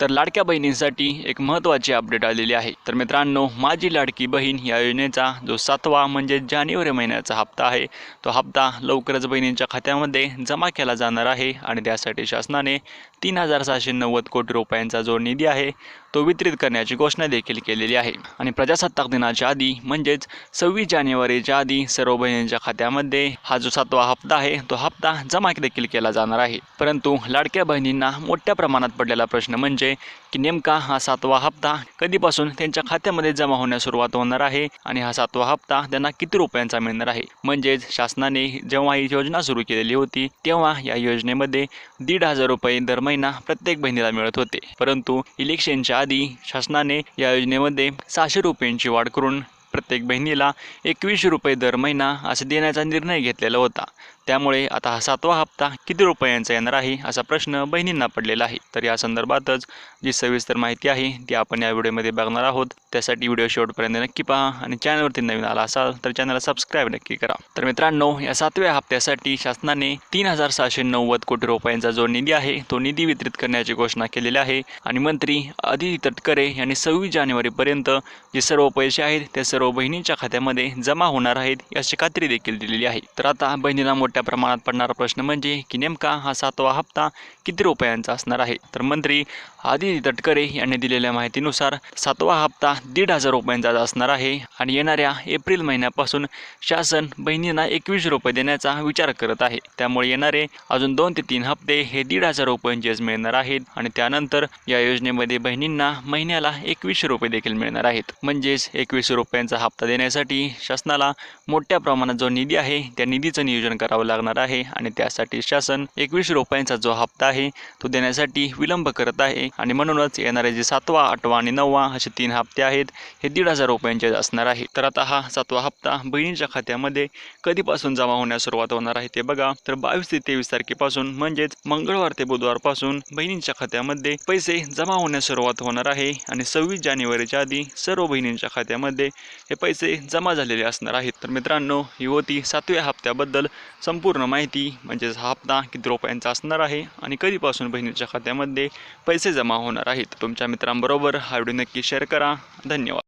तर लाडक्या बहिणींसाठी एक महत्त्वाची अपडेट आलेली आहे. तर मित्रांनो माझी लाडकी बहीण या योजनेचा जो सातवा म्हणजे जानेवारी महिन्याचा हप्ता आहे तो हप्ता लवकरच बहिणींच्या खात्यामध्ये जमा केला जाणार आहे आणि त्यासाठी शासनाने तीन हजार सहाशे नव्वद कोटी रुपयांचा जो निधी आहे तो वितरित करण्याची घोषणा देखील केलेली आहे. आणि प्रजासत्ताक दिनाच्या आधी म्हणजेच सव्वीस जानेवारीच्या आधी सर्व बहिणींच्या खात्यामध्ये हा जो सातवा हप्ता आहे तो हप्ता जमा देखील केला जाणार आहे. परंतु लाडक्या बहिणींना मोठ्या प्रमाणात पडलेला प्रश्न म्हणजे की नेमका हा सातवा हप्ता कधीपासून त्यांच्या खात्यामध्ये जमा होण्यास सुरुवात होणार आहे आणि हा सातवा हप्ता त्यांना किती रुपयांचा मिळणार आहे? म्हणजेच शासनाने जेव्हा ही योजना सुरू केलेली होती तेव्हा या योजनेमध्ये दीड हजार रुपये दर महिना प्रत्येक बहिणीला मिळत होते. परंतु इलेक्शनच्या आधी शासनाने या योजनेमध्ये सहाशे रुपयांची वाढ करून प्रत्येक बहिणीला एकवीसशे रुपये दर महिना असं देण्याचा निर्णय घेतलेला होता. त्यामुळे आता हा सातवा हप्ता किती रुपयांचा येणार आहे असा प्रश्न बहिणींना पडलेला आहे. तर या संदर्भातच जी सविस्तर माहिती आहे ती आपण या व्हिडिओमध्ये बघणार आहोत. त्यासाठी व्हिडिओ शेवटपर्यंत नक्की पहा आणि चॅनलवरती नवीन आला असाल तर चॅनलला सबस्क्राईब नक्की करा. तर मित्रांनो या सातव्या हप्त्यासाठी शासनाने तीन हजार सहाशे नव्वद कोटी रुपयांचा जो निधी आहे तो निधी वितरित करण्याची घोषणा केलेली आहे. आणि मंत्री आदिती तटकरे यांनी सव्वीस जानेवारीपर्यंत जे सर्व पैसे आहेत ते सर्व बहिणींच्या खात्यामध्ये जमा होणार आहेत याची खात्री देखील दिलेली आहे. तर आता बहिणीला मोठ्या प्रमाणात पडणारा प्रश्न म्हणजे की नेमका हा सातवा हप्ता किती रुपयांचा असणार आहे? तर मंत्री आदिती तटकरे यांनी दिलेल्या माहितीनुसार सातवा हप्ता दीड हजार रुपयांचा असणार आहे आणि येणाऱ्या एप्रिल महिन्यापासून शासन बहिणींना एकवीस रुपये देण्याचा विचार करत आहे. त्यामुळे येणारे अजून दोन ते तीन हप्ते हे दीड हजार रुपयांचेच मिळणार आहेत आणि त्यानंतर या योजनेमध्ये बहिणींना महिन्याला एकवीसशे रुपये देखील मिळणार आहेत. म्हणजेच एकवीसशे रुपयांचा हप्ता देण्यासाठी शासनाला मोठ्या प्रमाणात जो निधी आहे त्या निधीचं नियोजन करावं लागणार आहे आणि त्यासाठी शासन एकवीसशे रुपयांचा जो हप्ता आहे तो देण्यासाठी विलंब करत आहे. आणि म्हणूनच येणारे जे सातवा आठवा आणि नववा असे तीन हप्ते आहेत हे दीड हजार रुपयांचे असणार आहे. तर आता हा सातवा हप्ता बहिणीच्या खात्यामध्ये कधीपासून जमा होण्यास सुरुवात होणार आहे ते बघा. तर बावीस ते तेवीस तारखेपासून म्हणजेच मंगळवार ते बुधवारपासून बहिणींच्या खात्यामध्ये पैसे जमा होण्यास सुरुवात होणार आहे आणि सव्वीस जानेवारीच्या आधी सर्व बहिणींच्या खात्यामध्ये हे पैसे जमा झालेले असणार आहेत. तर मित्रांनो ही होती सातव्या हप्त्याबद्दल संपूर्ण माहिती. म्हणजेच हा हप्ता किती रुपयांचा असणार आहे आणि कधीपासून बहिणीच्या खात्यामध्ये पैसे जमा होणार आहेत तुमच्या मित्रांबरोबर हा व्हिडिओ नक्की शेअर करा. धन्यवाद.